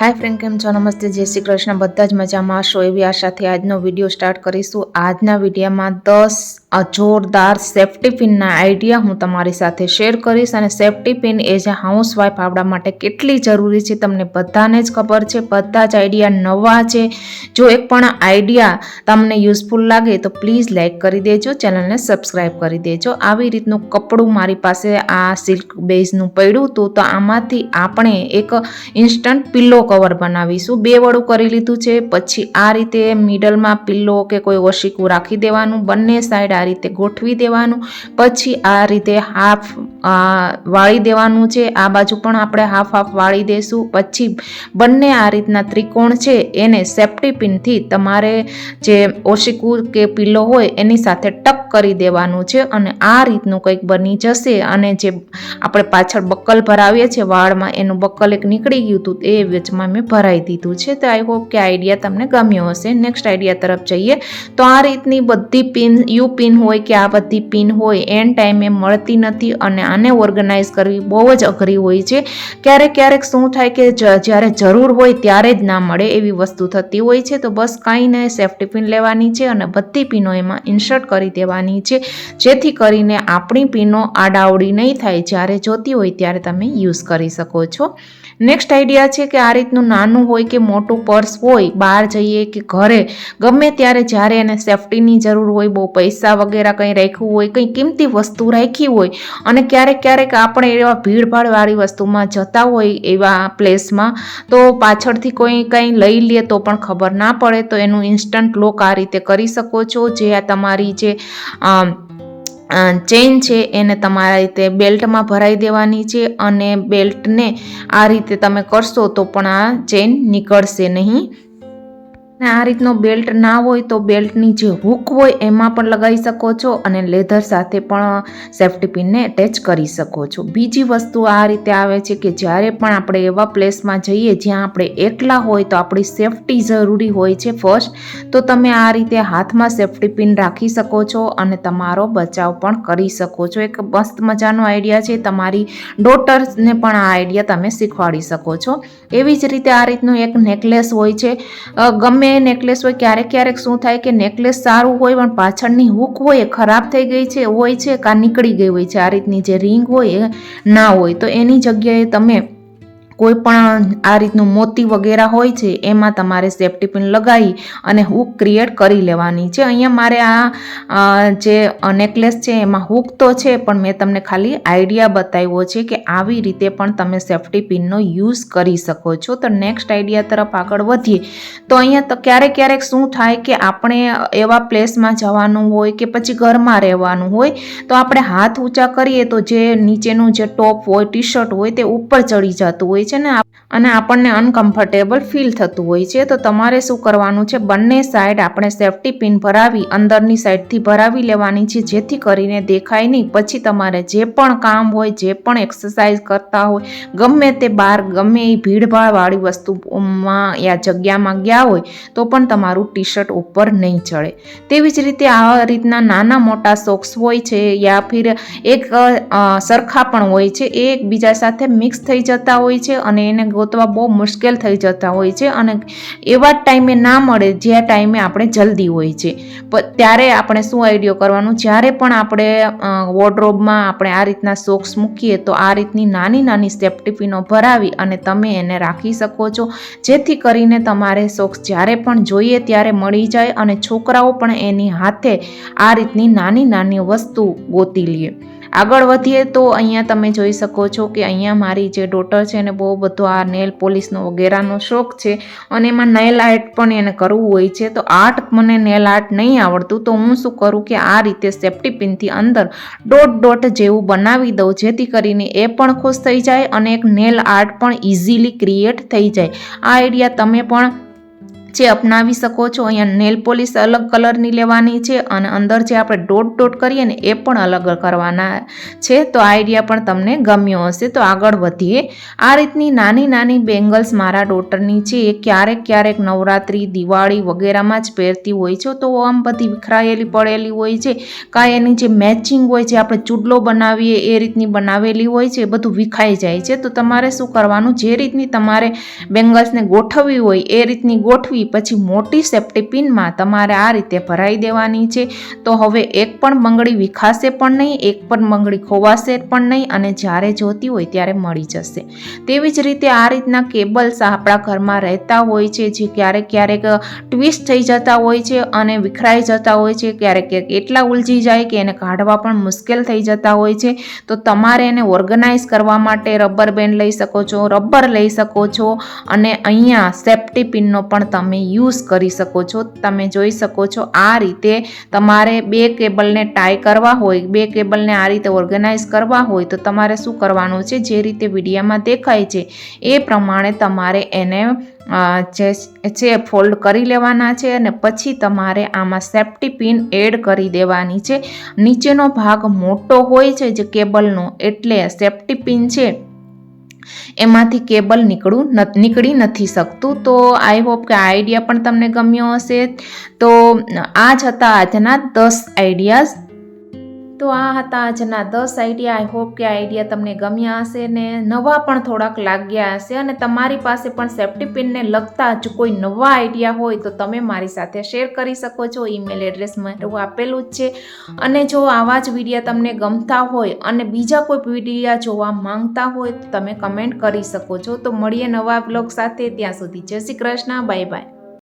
હાય friend, કેમ છો? નમસ્તે, જય શ્રી કૃષ્ણ. બધા જ મજામાં હશો એવી આશાથી આજનો વીડિયો સ્ટાર્ટ કરીશું. આજના વિડીયોમાં દસ અ જોરદાર સેફ્ટી પિનના આઈડિયા હું તમારી સાથે શેર કરીશ અને safety pin as house housewife આપણા માટે કેટલી જરૂરી છે તમને બધાને જ ખબર છે, બધા જ આઈડિયા નવા છે. જો એક પણ આઈડિયા તમને યુઝફુલ લાગે તો પ્લીઝ લાઇક કરી દેજો ચેનલને સબસ્ક્રાઈબ કરી દેજો. આવી રીતનું કપડું મારી પાસે આ સિલ્ક બેઝનું પડ્યું હતું તો આમાંથી આપણે એક ઇન્સ્ટન્ટ પિલ્લો કવર બનાવીશું. બે વડું કરી લીધું છે, પછી આ રીતે મિડલમાં પિલ્લો કે કોઈ ઓશિકું રાખી દેવાનું, બંને સાઈડ આ રીતે ગોઠવી દેવાનું. પછી આ રીતે હાફ વાળી દેવાનું છે. આ બાજુ પણ આપણે હાફ હાફ વાળી દેશું. પછી બંને આ રીતના ત્રિકોણ છે, એને સેફ્ટી પિનથી તમારે જે ઓશિકું કે પીલો હોય એની સાથે ટક કરી દેવાનું છે અને આ રીતનું કંઈક બની જશે અને જે આપણે પાછળ બક્કલ ભરાવીએ છીએ, વાળમાં એનું બક્કલ એક નીકળી ગયું હતું એ વચમાં મેં ભરાઈ દીધું છે. તો આઈ હોપ કે આઈડિયા તમને ગમ્યો હશે. નેક્સ્ટ આઈડિયા તરફ જઈએ. તો આ રીતની બધી પિન યુ પિન હોય કે આ બધી પિન હોય એન ટાઈમે મળતી નથી અને આને ઓર્ગેનાઇઝ કરવી બહુ જ અઘરી હોય છે. ક્યારેક ક્યારેક શું થાય કે જ્યારે જરૂર હોય ત્યારે જ ના મળે એવી વસ્તુ થતી હોય છે. તો બસ કાંઈ નહીં સેફ્ટી પિન લેવાની છે અને બધી પિનો એમાં ઇન્સર્ટ કરી દેવાની છે. જેથી કરીને આપણી પિનો આડાવડી નહીં થાય જ્યારે જોતી હોય ત્યારે તમે યુઝ કરી શકો છો. નેક્સ્ટ આઈડિયા છે કે આ રીતનું નાનું હોય કે મોટું પર્સ હોય, બહાર જઈએ કે ઘરે, ગમે ત્યારે જ્યારે એને સેફટીની જરૂર હોય, બહુ પૈસા વગેરે કંઈ રાખ્યું હોય, કંઈ કિંમતી વસ્તુ રાખી હોય અને ક્યારેક ક્યારેક આપણે એવા ભીડભાડવાળી વસ્તુમાં જતા હોય એવા પ્લેસમાં, તો પાછળથી કોઈ કંઈ લઈ લે તો પણ ખબર ના પડે, તો એનું ઇન્સ્ટન્ટ લોક આ રીતે કરી શકો છો. જે આ તમારી જે ચેઇન છે એને તમારા રીતે બેલ્ટમાં ભરાઈ દેવાની છે અને બેલ્ટને આ રીતે તમે કરશો તો પણ આ ચેઇન નીકળશે નહીં. ને આ રીતનો બેલ્ટ ના હોય તો બેલ્ટની જે હૂક હોય એમાં પણ લગાવી શકો છો અને લેધર સાથે પણ સેફ્ટી પિનને એટેચ કરી શકો છો. બીજી વસ્તુ આ રીતે આવે છે કે જ્યારે પણ આપણે એવા પ્લેસમાં જઈએ જ્યાં આપણે એકલા હોય તો આપણી સેફટી જરૂરી હોય છે ફર્સ્ટ તો તમે આ રીતે હાથમાં સેફ્ટી પિન રાખી શકો છો અને તમારો બચાવ પણ કરી શકો છો. એક મસ્ત મજાનો આઈડિયા છે, તમારી ડોટર્સને પણ આ આઈડિયા તમે શીખવાડી શકો છો. એવી જ રીતે આ રીતનું એક નેકલેસ હોય છે. ગમે ગમે નેકલેસ હોય, ક્યારેક ક્યારેક શું થાય કે નેકલેસ સારું હોય, પણ પાછળની હૂક હોય, એ ખરાબ થઈ ગઈ છે, હોય છે, કાં નીકળી ગઈ હોય છે. આ રીતની જે રિંગ હોય, એ ના હોય. તો એની જગ્યાએ તમે કોઈ પણ આ રીતનું મોતી વગેરે હોય છે, એમાં તમારે સેફ્ટી પિન લગાવી અને હૂક ક્રિએટ કરી લેવાની છે. અહીંયા મારે આ જે નેકલેસ છે, એમાં હૂક તો છે, પણ મેં તમને ખાલી આઈડિયા બતાવ્યો છે કે આવી રીતે પણ તમે સેફ્ટી પિનનો યુઝ કરી શકો છો. તો નેક્સ્ટ આઈડિયા તરફ આગળ વધીએ. તો અહીંયા તો ક્યારેક ક્યારેક શું થાય કે આપણે એવા પ્લેસમાં જવાનું હોય કે પછી ઘરમાં રહેવાનું હોય, તો આપણે હાથ ઊંચા કરીએ તો જે નીચેનું જે ટોપ હોય ટી શર્ટ હોય તે ઉપર ચડી જતું હોય છે ને અને આપણને અનકમ્ફર્ટેબલ ફીલ થતું હોય છે, તો તમારે શું કરવાનું છે? બંને સાઈડ આપણે સેફ્ટી પિન ભરાવી, અંદરની સાઈડથી ભરાવી લેવાની છે, જેથી કરીને દેખાય નહીં. પછી તમારે જે પણ કામ હોય, જે પણ એક્સરસાઇઝ કરતા હોય, ગમે તે બહાર ગમે એ ભીડભાડવાળી વસ્તુમાં યા જગ્યામાં ગયા હોય, તો પણ તમારું ટી શર્ટ ઉપર નહીં ચડે. તેવી જ રીતે આ રીતના નાના મોટા સોક્સ હોય છે, યા ફિર એક સરખા પણ હોય છે, એ એકબીજા સાથે મિક્સ થઈ જતા હોય છે અને એને ગોતવા બહુ મુશ્કેલ થઈ જતા હોય છે અને એવા ટાઈમે ના મળે જે ટાઈમે આપણે જલ્દી હોય છે. ત્યારે આપણે શું આઈડિયો કરવાનું? જ્યારે પણ આપણે વોર્ડરોબમાં આપણે આ રીતના સોક્સ મૂકીએ તો આ રીતની નાની નાની સેફ્ટી પિનો ભરાવી અને તમે એને રાખી શકો છો. જેથી કરીને તમારે સોક્સ જ્યારે પણ જોઈએ ત્યારે મળી જાય અને છોકરાઓ પણ એની હાથે આ રીતની નાની નાની વસ્તુ ગોતી લે. આગળ વધીએ તો અહીંયા તમે જોઈ શકો છો કે અહીંયા મારી જે ડોટર છે એને બહુ બધો આ નેલ પોલિશનો વગેરેનો શોખ છે અને એમાં નેલ આર્ટ પણ એને કરવું હોય છે. તો આર્ટ મને નેલ આર્ટ નહીં આવડતું. તો હું શું કરું કે આ રીતે સેફ્ટી પિનથી અંદર ડોટ ડોટ જેવું બનાવી દઉં, જેથી કરીને એ પણ ખુશ થઈ જાય અને એક નેલ આર્ટ પણ ઇઝીલી ક્રિએટ થઈ જાય. આ આઈડિયા તમે પણ જે અપનાવી શકો છો. અહીંયા નેલ પોલિશ અલગ કલરની લેવાની છે અને અંદર જે આપણે ડોટ ડોટ કરીએ ને એ પણ અલગ કરવાના છે. તો આઈડિયા પણ તમને ગમ્યો હશે. તો આગળ વધીએ. આ રીતની નાની નાની બેંગલ્સ મારા ડોટરની છે. એ ક્યારેક ક્યારેક નવરાત્રિ, દિવાળી વગેરેમાં જ પહેરતી હોય છે. તો આમ બધી વિખરાયેલી પડેલી હોય છે. કાંઈ એની જે મેચિંગ હોય છે આપણે ચૂડલો બનાવીએ એ રીતની બનાવેલી હોય છે. એ બધું વિખાઈ જાય છે. તો તમારે શું કરવાનું? જે રીતની તમારે બેંગલ્સને ગોઠવવી હોય એ રીતની ગોઠવી પછી મોટી સેફ્ટી પિનમાં તમારે આ રીતે ભરાઈ દેવાની છે. તો હવે એક પણ બંગડી વિખાશે પણ નહીં, એક પણ બંગડી ખોવાશે પણ નહીં અને જ્યારે જોતી હોય ત્યારે મળી જશે. તેવી જ રીતે આ રીતના કેબલ્સ આપણા ઘરમાં રહેતા હોય છે, જે ક્યારેક ક્યારેક ટ્વિસ્ટ થઈ જતા હોય છે અને વિખરાઈ જતા હોય છે. ક્યારેક ક્યારેક એટલા ઉલજી જાય કે એને કાઢવા પણ મુશ્કેલ થઈ જતા હોય છે. તો તમારે એને ઓર્ગનાઇઝ કરવા માટે રબર બેન્ડ લઈ શકો છો, રબર લઈ શકો છો અને અહીંયા સેફ્ટી પિનનો પણ તમે યુઝ કરી શકો છો, તમે જોઈ શકો છો આ રીતે તમારે બે કેબલને ટાઈ કરવા હોય, બે કેબલને આ રીતે ઓર્ગેનાઇઝ કરવા હોય, તો તમારે શું કરવાનું છે? જે રીતે વિડીયામાં દેખાય છે, એ પ્રમાણે તમારે એને જે છે ફોલ્ડ કરી લેવાના છે અને પછી તમારે આમાં સેફ્ટી પિન એડ કરી દેવાની છે. નીચેનો ભાગ મોટો હોય છે જે કેબલનો, એટલે સેફ્ટી પિન છે. એમાંથી કેબલ નીકળું નીકળી નથી શકતું. તો આઈ હોપ કે આ આઈડિયા પણ તમને ગમ્યો હશે. તો આ જ હતા આજના દસ આઈડિયાઝ તો આ હતા આજના દસ આઈડિયા આઈ હોપ કે આ આઈડિયા તમને ગમ્યા હશે ને નવા પણ થોડાક લાગ્યા હશે અને તમારી પાસે પણ સેફ્ટી પિનને લગતા જ કોઈ નવા આઈડિયા હોય તો તમે મારી સાથે શેર કરી શકો છો. ઈમેલ એડ્રેસ મારું આપેલું જ છે. અને જો આવા જ વિડીયા તમને ગમતા હોય અને બીજા કોઈ વિડીયા જોવા માંગતા હોય તો તમે કમેન્ટ કરી શકો છો. તો મળીએ નવા બ્લોગ સાથે. ત્યાં સુધી જય શ્રી કૃષ્ણ. Bye bye